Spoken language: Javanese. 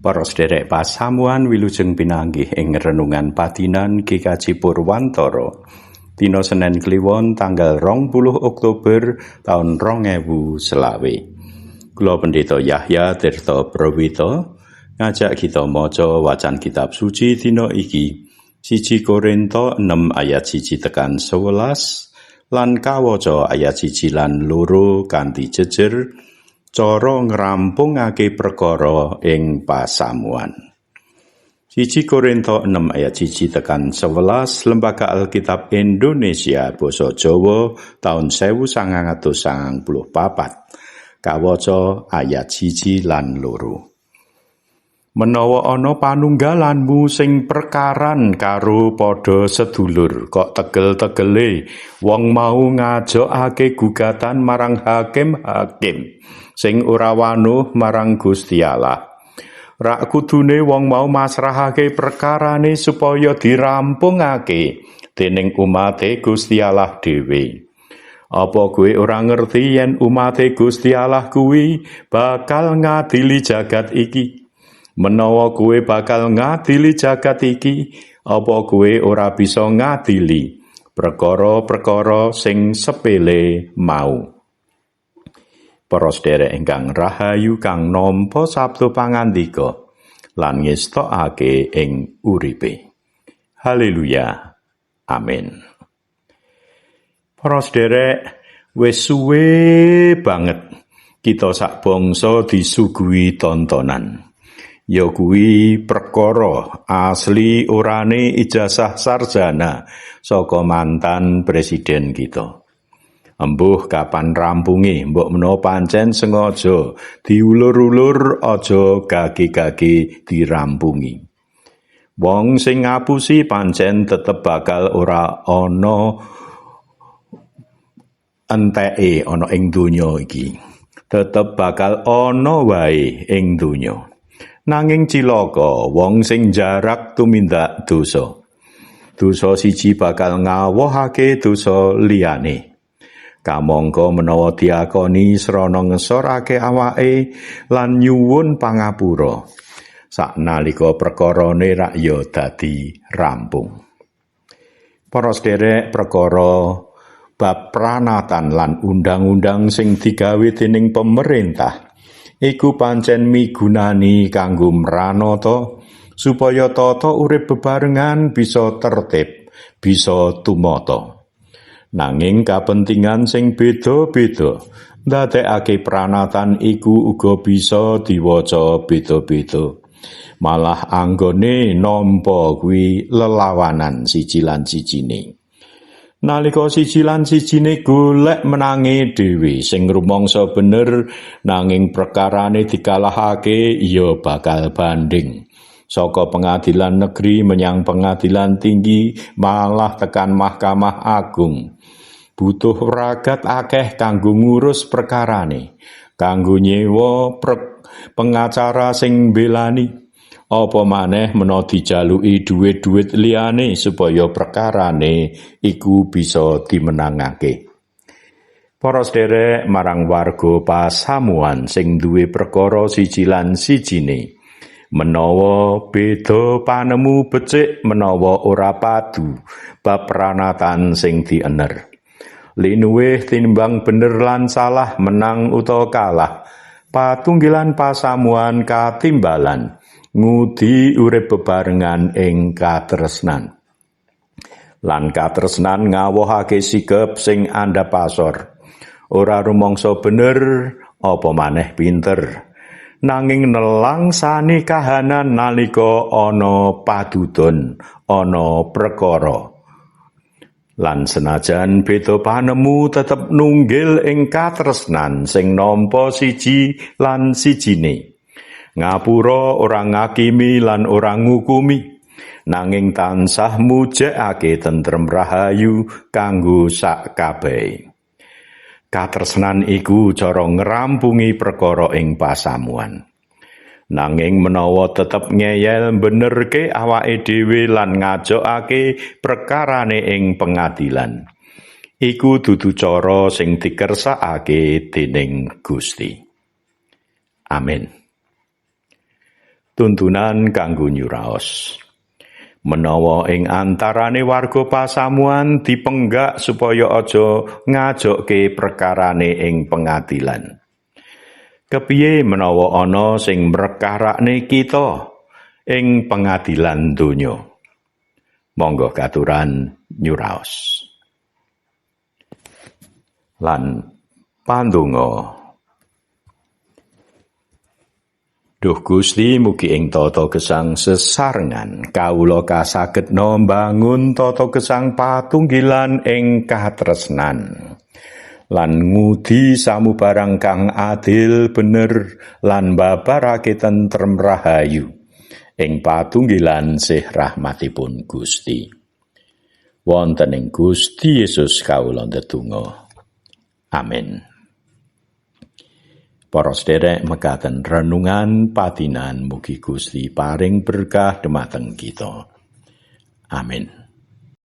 Para sederek pasamuan wilujeng pinanggih ing renungan patinan GKJ Purwantara dina Senin Kliwon tanggal 20 Oktober taun 2000 selawe. Kula Pendeta Yahya Tirta Prawito ngajak kita maca wacan kitab suci dina iki. Siji Korinto 6 ayat siji tekan 11 lan kawaca ayat siji lan loro kanthi jejer cara ngrampungake perkara ing pasamuan. Siji Korinto 6 ayat siji tekan 11 Lembaga Alkitab Indonesia Basa Jawa tahun 1994 kawaca ayat siji lan loro. Menawa ana panunggalanmu sing perkaran karo padha sedulur kok tegel-tegele wong mau ngajokake gugatan marang hakim-hakim sing ora wanuh marang Gusti Allah. Rak kudune wong mau masrahake perkarane supaya dirampungake dening umate Gusti Allah dhewe. Apa kuwi ora ngerti yen umate Gusti Allah kuwi bakal ngadili jagat iki? Menawa kuwe bakal ngadili jagat iki, apa kuwe ora bisa ngadili perkara-perkara sing sepele mau? para sedherek ingkang rahayu kang nampa sabtu pangandika lan ngestokake ing uripe. Haleluya. Amin. Para sedherek, wis suwe banget kita sak bangsa disuguhi tontonan. Ya kuwi perkara asli orane ijazah sarjana saka mantan presiden kita. Embuh kapan rampungi, mbok menawa pancen sengaja diulur-ulur aja gagi-gagi dirampungi. Wong sing ngapusi pancen tetep bakal ora ana enteke ana ing donya iki. Tetep bakal ana wae ing donya. Nanging cilaka wong sing jarak tumindak dosa. Dosa siji bakal ngawohake dosa liyane. Kamangka menawa diakoni srana ngesorake awake lan nyuwun pangapura. Saknalika perkarane rak ya dadi rampung. Para sederek perkara bab pranatan lan undang-undang sing digawe dening pemerintah iku pancen migunani kanggo mranata supaya tata urip bebarengan bisa tertib, bisa tumata. Nanging kapentingan sing beda-beda ndadekake pranatan iku uga bisa diwaca beda-beda. Malah anggone nampa kuwi lelawanan siji lan sijine. Nalika siji lan sijine golek menangi dhewe sing rumangsa bener nanging perkarane dikalahake ya bakal banding. Saka pengadilan negeri menyang pengadilan tinggi malah tekan mahkamah agung. butuh ragat akeh kanggo ngurus perkarane kanggo nyewa pengacara sing belani apa maneh mena dijaluki dhuwit-dhuwit liyane supaya perkarane iku bisa dimenangake? Para sederek marang warga pasamuan sing duwe perkara siji lan sijine menawa beda panemu becik menawa ora padu bab pranatan sing diener. Linuwih tinimbang bener lan salah menang utawa kalah patunggilan pasamuan katimbalan ngudi urip bebarengan ing katresnan. Lan katresnan ngawohake sikep sing anda pasor ora rumangsa bener apa maneh pinter. Nanging nelangsani kahanan nalika ana padudon ana perkara lan senajan beda panemu tetep nunggil ing katresnan sing nampa siji lan sijine ngapura ora ngakimi lan ora ngukumi nanging tansah mujekake tentrem rahayu kanggo sak kabeh katresnan iku cara ngrampungi perkara ing pasamuan Nanging menawa tetep ngeyel benerke awake dhewe lan ngajokake perkarane ing pengadilan. Iku dudu cara sing dikersakake dening Gusti. Amin. Tuntunan kanggo nyuraos. Menawa ing antarane warga pasamuan dipenggak supaya aja ngajokke perkarane ing pengadilan. Kepiye menawa ana sing mrekarakne kita ing pengadilan donya? Monggo katuran nyuraos. Lan pandonga Duh Gusti mugi ing tata gesang sesarengan. Kawula kasagedna mbangun tata gesang patunggilan ing katresnan. Lan ngudi samubarang kang adil bener lan babarake tentrem rahayu. Ing patunggilan sih rahmatipun Gusti. Wonten ing Gusti Yesus kawula ndedonga. Amin Para sederek mekaten renungan patinan mugi Gusti paring berkah dumateng kita. Amin.